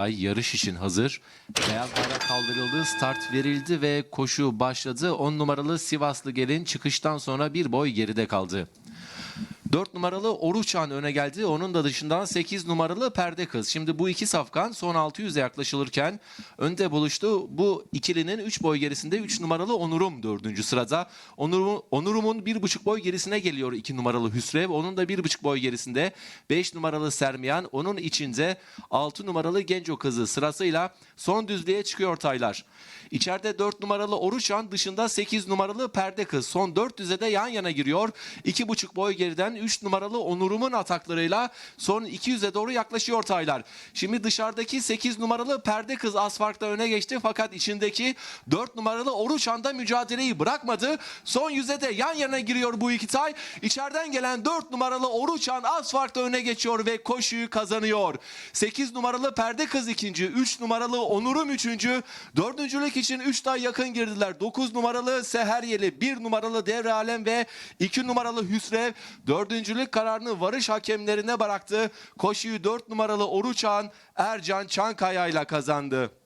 Ay yarış için hazır. Beyaz bayrak kaldırıldı, start verildi ve koşu başladı. 10 numaralı Sivaslı gelin çıkıştan sonra bir boy geride kaldı. 4 numaralı Oruçan öne geldi. Onun da dışından 8 numaralı Perde Kız. Şimdi bu iki safkan son 600'e yaklaşılırken önde buluştu. Bu ikilinin 3 boy gerisinde 3 numaralı Onurum 4. sırada. Onurum, Onurum'un 1,5 boy gerisine geliyor 2 numaralı Hüsrev. Onun da 1,5 boy gerisinde 5 numaralı Sermiyan. Onun içinde 6 numaralı Genco Kızı sırasıyla son düzlüğe çıkıyor taylar. İçeride 4 numaralı Oruçan dışında 8 numaralı Perde Kız. Son 400'e de yan yana giriyor. 2,5 boy geriden 3 numaralı Onurum'un ataklarıyla son 200'e doğru yaklaşıyor taylar. Şimdi dışarıdaki 8 numaralı Perde Kız asfaltta öne geçti fakat içindeki 4 numaralı Oruçan da mücadeleyi bırakmadı. Son 100'e de yan yana giriyor bu iki tay. İçeriden gelen 4 numaralı Oruçan asfaltta öne geçiyor ve koşuyu kazanıyor. 8 numaralı Perde Kız ikinci, 3 numaralı Onurum üçüncü, dördüncülük için 3 tay yakın girdiler. 9 numaralı Seheryeli, 1 numaralı Devre Alem ve 2 numaralı Hüsrev dördüncülük kararını varış hakemlerine bıraktı. Koşuyu 4 numaralı Oruçan Ercan Çankaya ile kazandı.